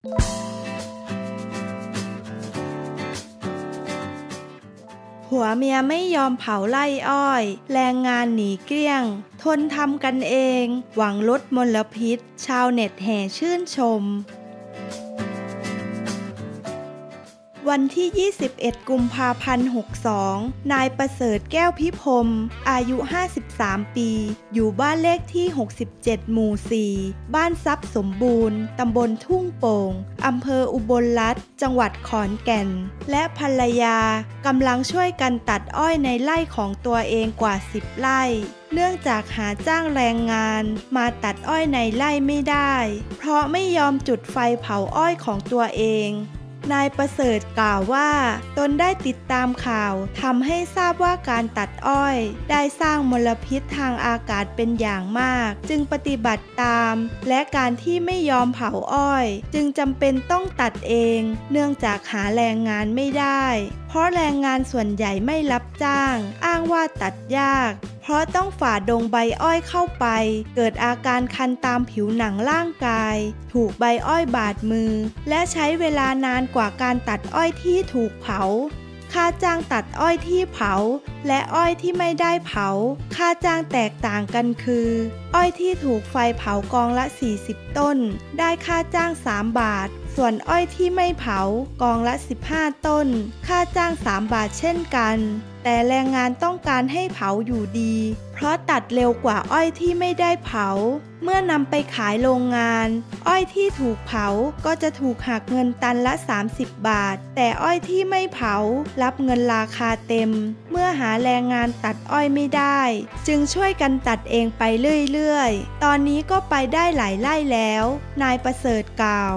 ผัวเมียไม่ยอมเผาไล่อ้อย แรงงานหนีเกลี้ยง ทนทำกันเอง หวังลดมลพิษ ชาวเน็ตแห่ชื่นชม วันที่ 21 กุมภาพันธ์ 62 นายประเสริฐแก้วพิพมอายุ 53 ปี อยู่บ้านเลขที่ 67 หมู่ 4 บ้านทรัพย์สมบูรณ์ ตำบลทุ่งโป่ง อำเภออุบลรัฐจังหวัดขอนแก่น และภรรยากำลังช่วยกันตัดอ้อยในไร่ของตัวเองกว่า 10 ไร่เนื่องจากหาจ้างแรงงานมาตัดอ้อยในไร่ไม่ได้ เพราะไม่ยอมจุดไฟเผาอ้อยของตัวเอง นายประเสริฐกล่าวว่า ตนได้ติดตามข่าวทำให้ทราบว่าการตัดอ้อย ได้สร้างมลพิษทางอากาศเป็นอย่างมาก จึงปฏิบัติตาม และการที่ไม่ยอมเผาอ้อย จึงจำเป็นต้องตัดเอง เนื่องจากหาแรงงานไม่ได้ เพราะแรงงานส่วนใหญ่ไม่รับจ้าง อ้างว่าตัดยาก ราะต้องฝ่าดงใบอ้อยเข้าไป เกิดอาการคันตามผิวหนังร่างกาย ถูกใบอ้อยบาดมือ และใช้เวลานานกว่าการตัดอ้อยที่ถูกเผาค่าจ้างตัดอ้อยที่เผา และอ้อยที่ไม่ได้เผา ค่าจ้างแตกต่างกันคือ อ้อยที่ถูกไฟเผากองละ 40 ต้น ได้ค่าจ้าง 3 บาท ส่วนอ้อยที่ไม่เผากองละ 15 ต้น ค่าจ้าง 3 บาทเช่นกัน แต่แรงงานต้องการให้เผาอยู่ดี เพราะตัดเร็วกว่าอ้อยที่ไม่ได้เผา เมื่อนำไปขายโรงงาน อ้อยที่ถูกเผาก็จะถูกหักเงินตันละ 30 บาท แต่อ้อยที่ไม่เผารับเงินราคาเต็ม เมื่อหาแรงงานตัดอ้อยไม่ได้ จึงช่วยกันตัดเองไปเรื่อยๆ ตอนนี้ก็ไปได้หลายไร่แล้ว นายประเสริฐกล่าว